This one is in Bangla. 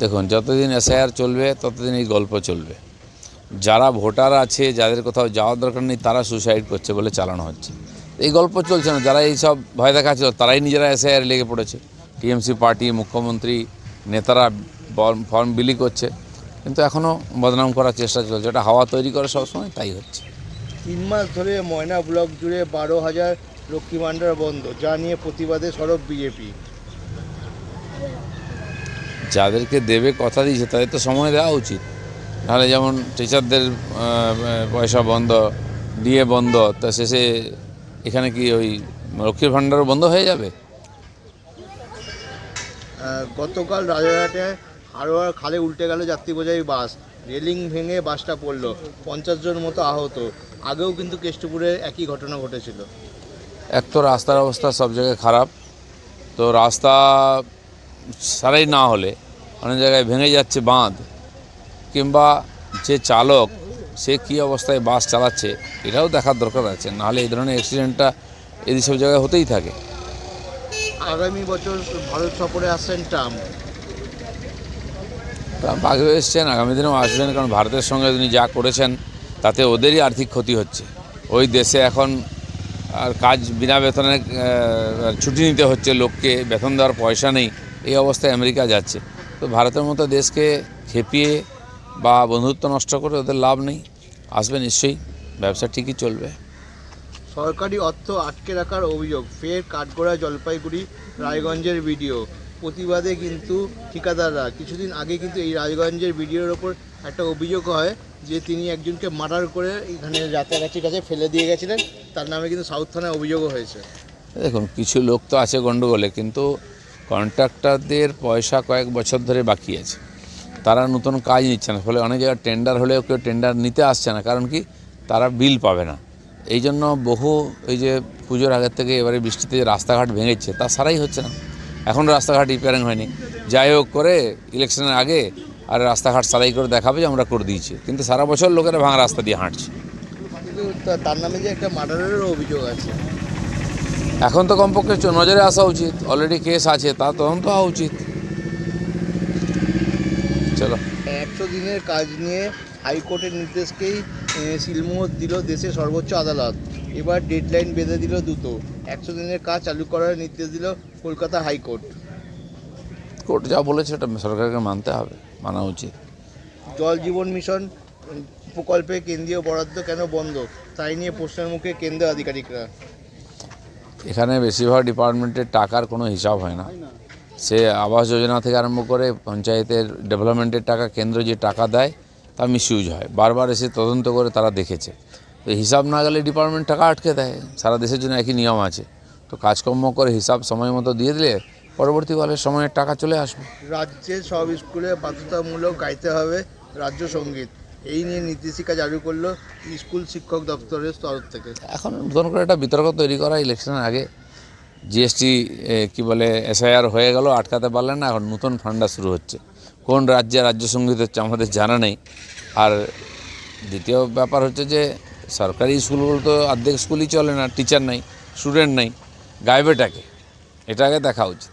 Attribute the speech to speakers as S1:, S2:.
S1: দেখুন, যতদিন এসআইআর চলবে, ততদিন এই গল্প চলবে। যারা ভোটার আছে, যাদের কোথাও যাওয়ার দরকার নেই, তারা সুসাইড করছে বলে চালানো হচ্ছে। এই গল্প চলছে না। যারা এই সব ভয় দেখাচ্ছিল তারাই নিজেরা এসআইআর লেগে পড়েছে। টিএমসি পার্টি মুখ্যমন্ত্রী, নেতারা ফর্ম বিলি করছে। কিন্তু এখনও বদনাম করার চেষ্টা চলছে। এটা হাওয়া তৈরি করে সবসময়, তাই হচ্ছে।
S2: তিন মাস ধরে ময়না ব্লক জুড়ে বারো হাজার লক্ষ্মী ভাণ্ডার বন্ধ। যা নিয়ে প্রতিবাদে সরব বিজেপি
S1: যাদেরকে দেবে কথা দিয়েছে তাদের তো সময় দেওয়া উচিত। নাহলে যেমন টিচারদের পয়সা বন্ধ ডিএ বন্ধ তা শেষে এখানে কি ওই লক্ষ্মীর ভাণ্ডারও বন্ধ হয়ে যাবে?
S2: গতকাল রাজারহাটে হারোয়ার খালে উল্টে গেল যাত্রী বোঝাই বাস। রেলিং ভেঙে বাসটা পড়ল। পঞ্চাশ জন মতো আহত। আগেও কিন্তু কেষ্টপুরে একই ঘটনা ঘটেছিল।
S1: এক তো রাস্তার অবস্থা সব জায়গায় খারাপ। তো রাস্তা সারাই না হলে অনেক জায়গায় ভেঙে যাচ্ছে বাঁধ কিংবা যে চালক সে কী অবস্থায় বাস চালাচ্ছে এটাও দেখার দরকার আছে। নাহলে এই ধরনের অ্যাক্সিডেন্টটা এই সব জায়গায় হতেই থাকে।
S2: আগামী বছর ভারত সফরে আসছেন ট্রাম্প।
S1: ট্রাম্প আগেও এসছেন আগামী দিনেও আসবেন কারণ ভারতের সঙ্গে তিনি যা করেছেন তাতে ওদেরই আর্থিক ক্ষতি হচ্ছে। ওই দেশে এখন আর কাজ বিনা বেতনে ছুটি নিতে হচ্ছে লোককে বেতন দেওয়ার পয়সা নেই। এই অবস্থায় আমেরিকা যাচ্ছে। তো ভারতের মতো দেশকে খেপিয়ে বা বন্ধুত্ব নষ্ট করে ওদের লাভ নেই। আসবে নিশ্চয়ই ব্যবসা ঠিকই চলবে।
S2: সরকারি অর্থ আটকে রাখার অভিযোগ ফের কাঠগড়া জলপাইগুড়ি রায়গঞ্জের ভিডিও। প্রতিবাদে কিন্তু ঠিকাদাররা কিছুদিন আগে কিন্তু এই রায়গঞ্জের ভিডিওর ওপর একটা অভিযোগ হয় যে তিনি একজনকে মার্ডার করে এখানে যাতায়াতির কাছে ফেলে দিয়ে গেছিলেন। তার নামে কিন্তু সাউথ থানায় অভিযোগও হয়েছে।
S1: দেখুন কিছু লোক তো আছে গণ্ডগোলে কিন্তু কন্ট্রাক্টরদের পয়সা কয়েক বছর ধরে বাকি আছে। তারা নতুন কাজ নিচ্ছে না, ফলে অনেক জায়গায় টেন্ডার হলেও কেউ টেন্ডার নিতে আসছে না, কারণ কি? তারা বিল পাবে না। এই জন্য বহু এই যে পুজোর আগের থেকে এবারে বৃষ্টিতে যে রাস্তাঘাট ভেঙেছে, তা সারাই হচ্ছে না। এখন রাস্তাঘাট রিপেয়ারিং হয়নি। যাই হোক করে ইলেকশনের আগে আর রাস্তাঘাট সারাই করে দেখাবে যে আমরা করে দিয়েছি। কিন্তু সারা বছর লোকেরা ভাঙা রাস্তা দিয়ে হাঁটছে।
S2: তার নামে যে একটা মার্ডারেরও অভিযোগ আছে।
S1: এখন তো কমপক্ষে নজরে আসা উচিত। অলরেডি কেস আছে তা তদন্ত হওয়া উচিত। চলো।
S2: একশো দিনের কাজ নিয়ে হাইকোর্টের নির্দেশকেই সিলমোহর দিল দেশের সর্বোচ্চ আদালত। এবার ডেডলাইন বেঁধে দিল দুটো। একশো দিনের কাজ চালু করার নির্দেশ দিল কলকাতা হাইকোর্ট।
S1: কোর্ট যা বলেছে ওটা সরকারকে মানতে হবে মানা উচিত।
S2: জল জীবন মিশন প্রকল্পে কেন্দ্রীয় বরাদ্দ কেন বন্ধ? তাই নিয়ে প্রশ্নের মুখে কেন্দ্রীয় আধিকারিকরা।
S1: এখানে বেশিরভাগ ডিপার্টমেন্টের টাকার কোনো হিসাব হয় না। সে আবাস যোজনা থেকে আরম্ভ করে পঞ্চায়েতের ডেভেলপমেন্টের টাকা, কেন্দ্র যে টাকা দেয়, তা মিসইউজ হয়। বারবার এসে তদন্ত করে তারা দেখেছে। তো হিসাব না গেলে ডিপার্টমেন্ট টাকা আটকে দেয়। সারা দেশের জন্য একই নিয়ম আছে। তো কাজকর্ম করে হিসাব সময় মতো দিয়ে দিলে পরবর্তীকালে সময়ের টাকা চলে আসবে।
S2: রাজ্যে সব স্কুলে বাধ্যতামূলক গাইতে হবে রাজ্য সংগীত। এই নিয়ে নির্দেশিকা জারি করল স্কুল শিক্ষক দপ্তরের তরফ থেকে।
S1: এখন নতুন করে একটা বিতর্ক তৈরি করা ইলেকশনের আগে। জিএসটি কি বলে এসআইআর হয়ে গেল, আটকাতে পারলেন না, এখন নতুন ফান্ডা শুরু হচ্ছে। কোন রাজ্যে রাজ্য সংগীত হচ্ছে আমাদের জানা নেই। আর দ্বিতীয় ব্যাপার হচ্ছে যে, সরকারি স্কুলগুলো তো অর্ধেক স্কুলই চলে না টিচার নেই স্টুডেন্ট নেই গাইবেটাকে এটা আগে দেখা উচিত।